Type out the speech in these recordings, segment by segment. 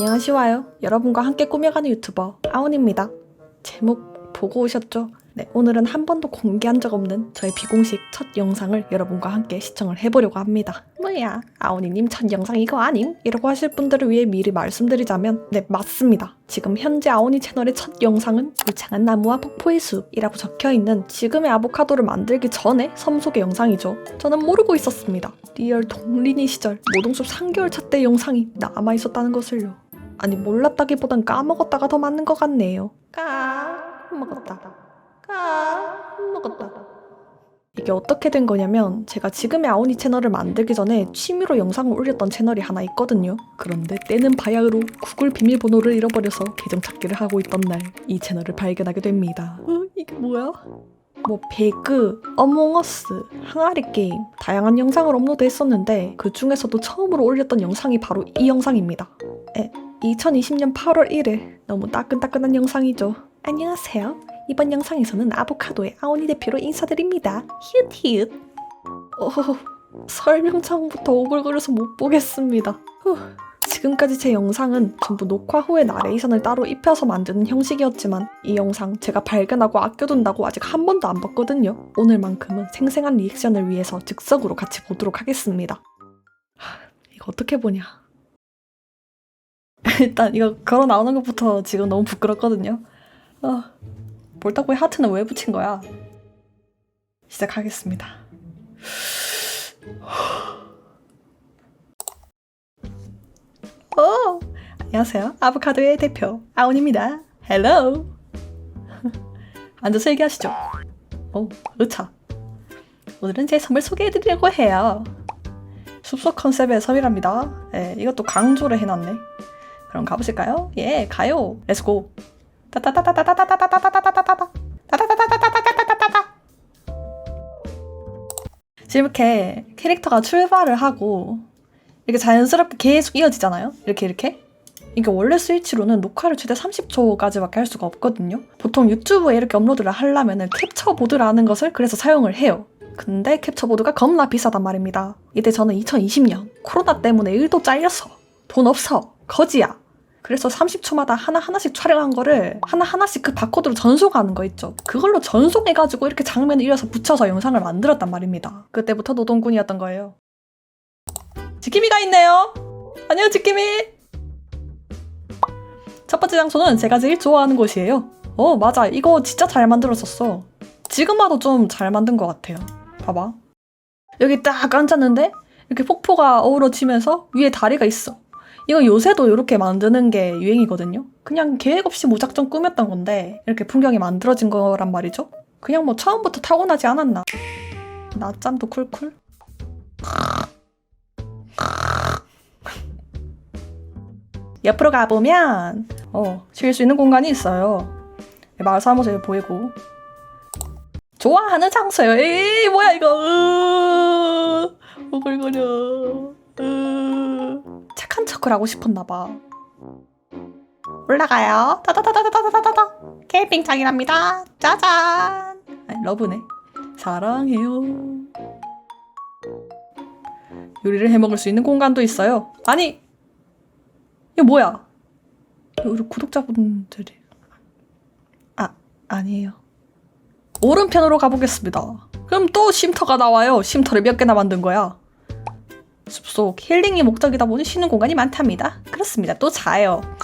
안녕하시와요. 여러분과 함께 꾸며가는 유튜버 아온입니다. 제목 보고 오셨죠? 네, 오늘은 한 번도 공개한 적 없는 저의 비공식 첫 영상을 여러분과 함께 시청을 해보려고 합니다. 뭐야, 아오니님 첫 영상 이거 아님? 이라고 하실 분들을 위해 미리 말씀드리자면 네, 맞습니다. 지금 현재 아오니 채널의 첫 영상은 울창한 나무와 폭포의 숲이라고 적혀있는 지금의 아보카도를 만들기 전에 섬속의 영상이죠. 저는 모르고 있었습니다. 리얼 동린이 시절 모동숲 3개월 차 때 영상이 남아있었다는 것을요. 아니 몰랐다기보단 까먹었다가 더 맞는 것 같네요. 까먹었다. 까먹었다. 이게 어떻게 된 거냐면 제가 지금의 아오니 채널을 만들기 전에 취미로 영상을 올렸던 채널이 하나 있거든요. 그런데 때는 바야흐로 구글 비밀번호를 잃어버려서 계정 찾기를 하고 있던 날 이 채널을 발견하게 됩니다. 어? 이게 뭐야? 뭐 배그, 어몽어스, 항아리 게임 다양한 영상을 업로드했었는데 그 중에서도 처음으로 올렸던 영상이 바로 이 영상입니다. 에, 2020년 8월 1일 너무 따끈따끈한 영상이죠. 안녕하세요. 이번 영상에서는 아보카도의 아오니 대표로 인사드립니다. 히읗 히읗. 어, 설명창부터 오글거려서 못 보겠습니다. 후. 지금까지 제 영상은 전부 녹화 후에 나레이션을 따로 입혀서 만드는 형식이었지만 이 영상 제가 발견하고 아껴둔다고 아직 한 번도 안 봤거든요. 오늘만큼은 생생한 리액션을 위해서 즉석으로 같이 보도록 하겠습니다. 하, 이거 어떻게 보냐? 일단 이거 걸어 나오는 것부터 지금 너무 부끄럽거든요. 어, 볼따구에 하트는 왜 붙인 거야? 시작하겠습니다. 오, 안녕하세요. 아보카도의 대표 아온입니다. 헬로. 앉아서 얘기하시죠. 오, 으차. 오늘은 제 선물 소개해드리려고 해요. 숲속 컨셉의 섬이랍니다. 예, 이것도 강조를 해놨네. 그럼 가보실까요? 예, 가요. 따따따따따따따따따따따따따따. 따따따따따따따따따따. 지금 이렇게 캐릭터가 출발을 하고 이렇게 자연스럽게 계속 이어지잖아요. 이렇게 이렇게. 이게 원래 스위치로는 녹화를 최대 30초까지밖에 할 수가 없거든요. 보통 유튜브에 이렇게 업로드를 하려면은 캡처보드라는 것을 그래서 사용을 해요. 근데 캡처보드가 겁나 비싸단 말입니다. 이때 저는 2020년 코로나 때문에 일도 잘렸어. 돈 없어. 거지야. 그래서 30초마다 하나하나씩 촬영한 거를 하나하나씩 그 바코드로 전송하는 거 있죠. 그걸로 전송해가지고 이렇게 장면을 이어서 붙여서 영상을 만들었단 말입니다. 그때부터 노동꾼이었던 거예요. 지킴이가 있네요. 안녕 지킴이. 첫 번째 장소는 제가 제일 좋아하는 곳이에요. 어 맞아 이거 진짜 잘 만들었었어. 지금 와도 좀 잘 만든 것 같아요. 봐봐. 여기 딱 앉았는데 이렇게 폭포가 어우러지면서 위에 다리가 있어. 이거 요새도 이렇게 만드는 게 유행이거든요. 그냥 계획 없이 무작정 꾸몄던 건데 이렇게 풍경이 만들어진 거란 말이죠. 그냥 뭐 처음부터 타고나지 않았나. 낮잠도 쿨쿨. 옆으로 가보면 어, 쉴 수 있는 공간이 있어요. 마을 사무소에 보이고 좋아하는 장소예요. 에이 뭐야 이거 으, 오글거려 으. 착한 척을 하고 싶었나 봐. 올라가요. 따다다다다다다다. 캠핑장이랍니다. 짜잔. 아니, 러브네. 사랑해요. 요리를 해 먹을 수 있는 공간도 있어요. 아니 이거 뭐야? 우리 구독자분들이 아 아니에요. 오른편으로 가보겠습니다. 그럼 또 쉼터가 나와요. 쉼터를 몇 개나 만든 거야? 숲속 힐링이 목적이다 보니 쉬는 공간이 많답니다. 그렇습니다. 또 자요.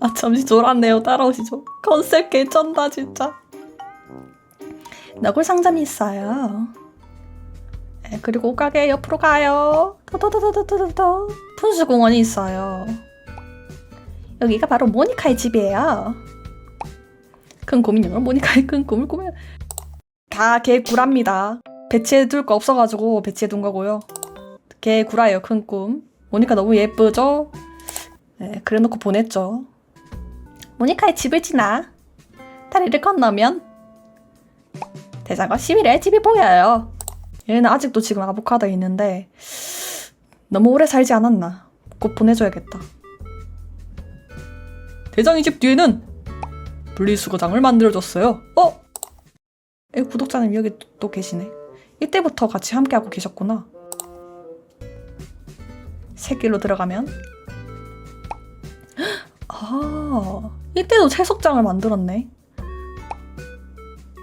아 잠시 졸았네요. 따라오시죠. 컨셉 개쩐다 진짜. 너굴 상점이 있어요. 네, 그리고 옷가게 옆으로 가요. 더더더더더더더 분수공원이 있어요. 여기가 바로 모니카의 집이에요. 큰 고민형은 모니카의 큰 꿈을 꾸며 다 개구랍니다. 배치해 둘 거 없어가지고 배치해 둔 거고요. 개구라예요 큰 꿈. 모니카 너무 예쁘죠? 네, 그래놓고 보냈죠. 모니카의 집을 지나 다리를 건너면 대장과 11의 집이 보여요. 얘는 아직도 지금 아보카도에 있는데 너무 오래 살지 않았나. 곧 보내줘야겠다. 대장이 집 뒤에는 분리수거장을 만들어줬어요. 어? 에, 구독자님 여기 또, 또 계시네. 이때부터 같이 함께하고 계셨구나. 새 길로 들어가면 아 이때도 채석장을 만들었네.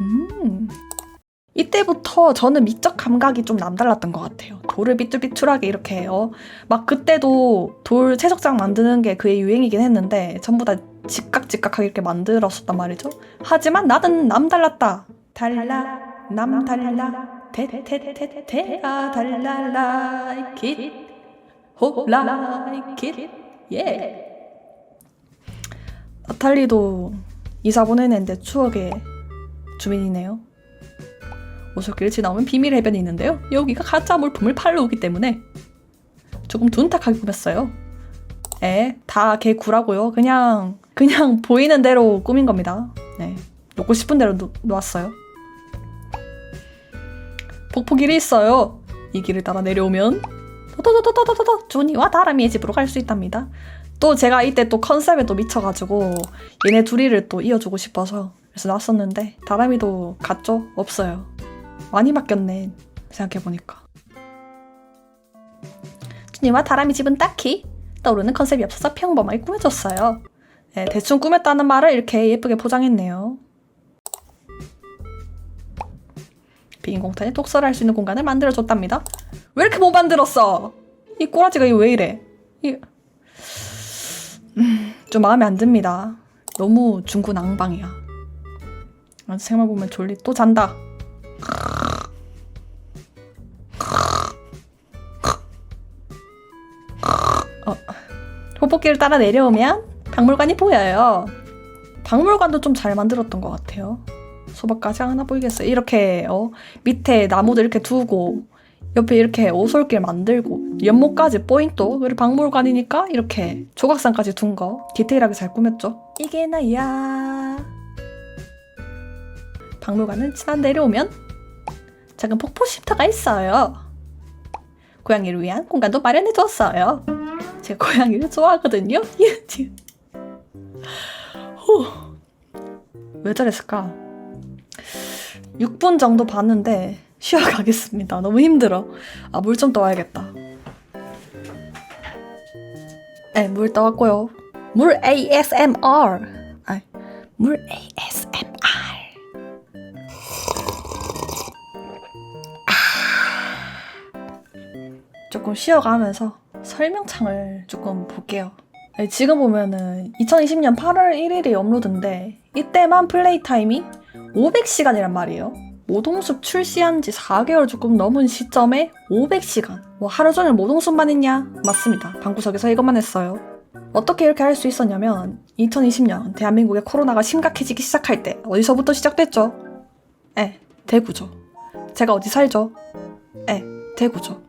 음 이때부터 저는 미적 감각이 좀 남달랐던 것 같아요. 돌을 삐뚤삐뚤하게 이렇게 어, 막 그때도 돌 채석장 만드는 게 그의 유행이긴 했는데 전부 다 직각직각하게 이렇게 만들었었단 말이죠. 하지만 나는 남달랐다. 달라 남 달라 테테테테가 달라 like it 호 like it 예 나탈리도 이사 보내는데 추억의 주민이네요. 오솔길 지나오면 비밀 해변이 있는데요. 여기가 가짜 물품을 팔러 오기 때문에 조금 둔탁하게 꾸몄어요. 에, 다개 구라고요. 그냥 그냥 보이는 대로 꾸민 겁니다. 네, 놓고 싶은 대로 놓, 놓았어요. 폭포 길이 있어요. 이 길을 따라 내려오면 도도도도도도도 준이와 다람이의 집으로 갈 수 있답니다. 또 제가 이때 또 컨셉에 또 미쳐가지고 얘네 둘이를 또 이어주고 싶어서 그래서 놨었는데 다람이도 갔죠? 없어요. 많이 바뀌었네 생각해보니까 준이와 다람이 집은 딱히 떠오르는 컨셉이 없어서 평범하게 꾸며졌어요. 네, 대충 꾸몄다는 말을 이렇게 예쁘게 포장했네요. 빈 공간에 독서를 할 수 있는 공간을 만들어줬답니다. 왜 이렇게 못 만들었어? 이 꼬라지가 왜 이래? 이... 음, 좀 마음에 안 듭니다. 너무 중구난방이야. 아, 생각 보면 졸리 또 잔다. 호복길을 따라 내려오면 박물관이 보여요. 박물관도 좀 잘 만들었던 것 같아요. 소박까지 하나 보이겠어요. 이렇게 어, 밑에 나무들 이렇게 두고 옆에 이렇게 오솔길 만들고 연못까지 포인트 그리고 박물관이니까 이렇게 조각상까지 둔 거 디테일하게 잘 꾸몄죠. 이게 나야. 박물관은 지난 내려오면 작은 폭포 쉼터가 있어요. 고양이를 위한 공간도 마련해 뒀어요. 제가 고양이를 좋아하거든요. 후. 왜 저랬을까? 6분 정도 봤는데 쉬어가겠습니다. 너무 힘들어. 아, 물 좀 떠와야겠다. 네, 물 떠왔고요. 물 ASMR. 아, 물 ASMR. 조금 쉬어가면서 설명창을 조금 볼게요. 네, 지금 보면은 2020년 8월 1일이 업로드인데 이때만 플레이 타임이 500시간이란 말이에요. 모동숲 출시한 지 4개월 조금 넘은 시점에 500시간. 뭐 하루 종일 모동숲만 했냐? 맞습니다. 방구석에서 이것만 했어요. 어떻게 이렇게 할 수 있었냐면 2020년 대한민국의 코로나가 심각해지기 시작할 때 어디서부터 시작됐죠? 에, 대구죠. 제가 어디 살죠? 에, 대구죠.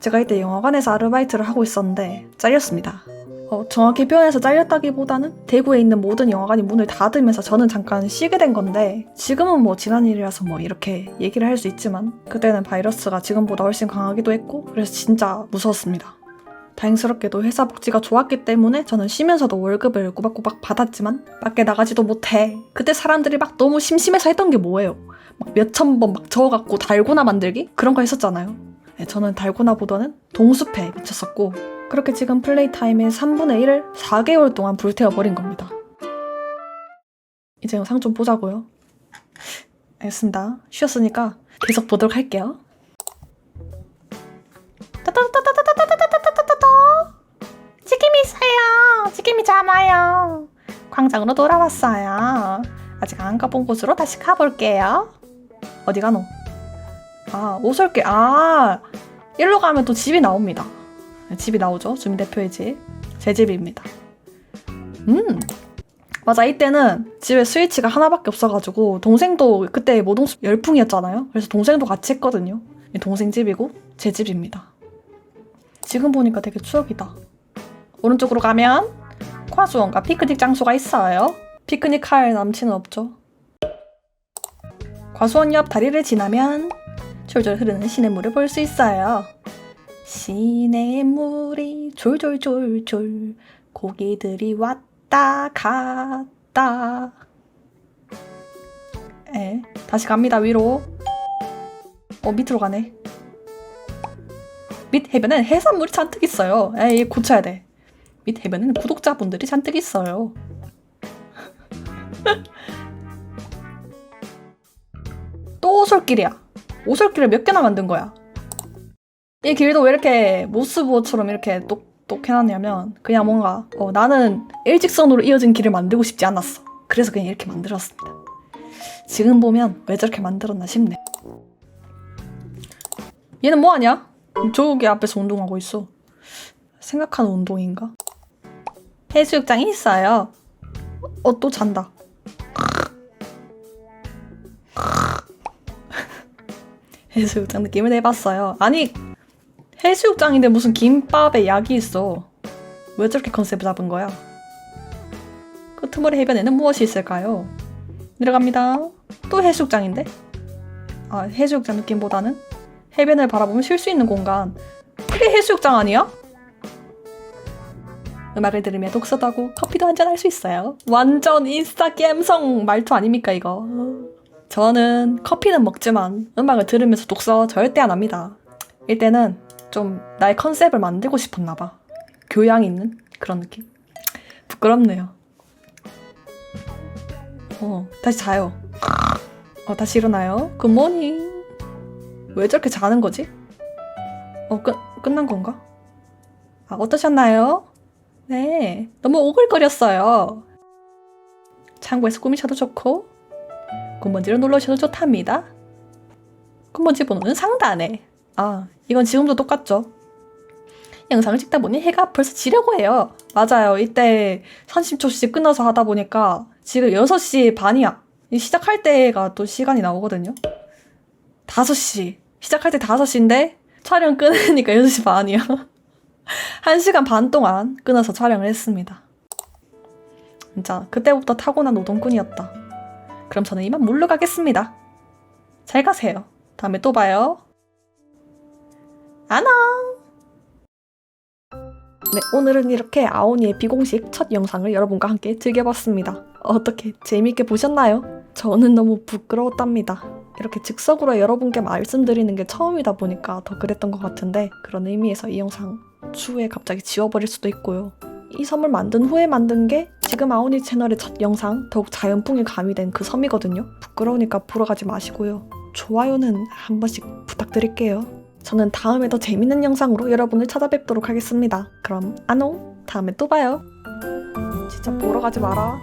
제가 이때 영화관에서 아르바이트를 하고 있었는데 잘렸습니다. 어, 정확히 표현해서 잘렸다기보다는 대구에 있는 모든 영화관이 문을 닫으면서 저는 잠깐 쉬게 된 건데 지금은 뭐 지난 일이라서 뭐 이렇게 얘기를 할 수 있지만 그때는 바이러스가 지금보다 훨씬 강하기도 했고 그래서 진짜 무서웠습니다. 다행스럽게도 회사 복지가 좋았기 때문에 저는 쉬면서도 월급을 꼬박꼬박 받았지만 밖에 나가지도 못해. 그때 사람들이 막 너무 심심해서 했던 게 뭐예요? 막 몇천 번 막 저어갖고 달고나 만들기? 그런 거 했었잖아요. 네, 저는 달고나보다는 동숲에 미쳤었고 그렇게 지금 플레이 타임의 3분의 1을 4개월 동안 불태워버린 겁니다. 이제 영상 좀 보자고요. 알겠습니다. 쉬었으니까 계속 보도록 할게요. 지킴이 있어요. 지킴이 잡아요. 광장으로 돌아왔어요. 아직 안 가본 곳으로 다시 가볼게요. 어디 가노? 아, 오솔길. 아, 일로 가면 또 집이 나옵니다. 집이 나오죠. 주민 대표의 집. 제 집입니다. 음. 맞아, 이때는 집에 스위치가 하나밖에 없어가지고, 동생도 그때 모동숲 열풍이었잖아요. 그래서 동생도 같이 했거든요. 동생 집이고, 제 집입니다. 지금 보니까 되게 추억이다. 오른쪽으로 가면, 과수원과 피크닉 장소가 있어요. 피크닉 할 남친은 없죠. 과수원 옆 다리를 지나면, 졸졸 흐르는 시냇물을 볼 수 있어요. 시냇물이 졸졸졸졸 고기들이 왔다 갔다 에 다시 갑니다 위로 어 밑으로 가네. 밑 해변엔 해산물이 잔뜩 있어요. 에이 고쳐야 돼. 밑 해변에는 구독자분들이 잔뜩 있어요. 또 오솔길이야. 오솔길을 몇 개나 만든 거야? 이 길도 왜 이렇게 모스보처럼 이렇게 똑똑 해놨냐면 그냥 뭔가 어, 나는 일직선으로 이어진 길을 만들고 싶지 않았어. 그래서 그냥 이렇게 만들었습니다. 지금 보면 왜 저렇게 만들었나 싶네. 얘는 뭐 하냐? 저기 앞에서 운동하고 있어. 생각하는 운동인가? 해수욕장이 있어요. 어, 또 잔다. 해수욕장 느낌을 내봤어요. 아니, 해수욕장인데 무슨 김밥에 약이 있어. 왜 저렇게 컨셉을 잡은 거야? 끄트머리 해변에는 무엇이 있을까요? 내려갑니다. 또 해수욕장인데? 아, 해수욕장 느낌보다는 해변을 바라보면 쉴 수 있는 공간. 그게 해수욕장 아니야? 음악을 들으며 독서도 하고 커피도 한잔 할 수 있어요. 완전 인스타 감성 말투 아닙니까 이거? 저는 커피는 먹지만 음악을 들으면서 독서 절대 안 합니다. 이때는 좀 나의 컨셉을 만들고 싶었나 봐. 교양 있는 그런 느낌. 부끄럽네요. 어, 다시 자요. 어, 다시 일어나요. 굿모닝. 왜 저렇게 자는 거지? 어, 끝, 끝난 건가? 아, 어떠셨나요? 네, 너무 오글거렸어요. 창고에서 꾸미셔도 좋고, 군번지로 눌러주셔도 좋답니다. 군번지 번호는 상단에. 아, 이건 지금도 똑같죠. 영상을 찍다 보니 해가 벌써 지려고 해요. 맞아요. 이때 30초씩 끊어서 하다 보니까 지금 6시 반이야. 이 시작할 때가 또 시간이 나오거든요. 5시. 시작할 때 5시인데 촬영 끊으니까 6시 반이야. 1시간 반 동안 끊어서 촬영을 했습니다. 진짜 그때부터 타고난 노동꾼이었다. 그럼 저는 이만 물러가겠습니다. 잘 가세요. 다음에 또 봐요. 안녕! 네, 오늘은 이렇게 아오니의 비공식 첫 영상을 여러분과 함께 즐겨봤습니다. 어떻게 재미있게 보셨나요? 저는 너무 부끄러웠답니다. 이렇게 즉석으로 여러분께 말씀드리는 게 처음이다 보니까 더 그랬던 것 같은데 그런 의미에서 이 영상 추후에 갑자기 지워버릴 수도 있고요. 이 섬을 만든 후에 만든 게 지금 아오니 채널의 첫 영상 더욱 자연풍이 가미된 그 섬이거든요. 부끄러우니까 보러 가지 마시고요. 좋아요는 한 번씩 부탁드릴게요. 저는 다음에 더 재밌는 영상으로 여러분을 찾아뵙도록 하겠습니다. 그럼 안녕! 다음에 또 봐요. 진짜 보러 가지 마라.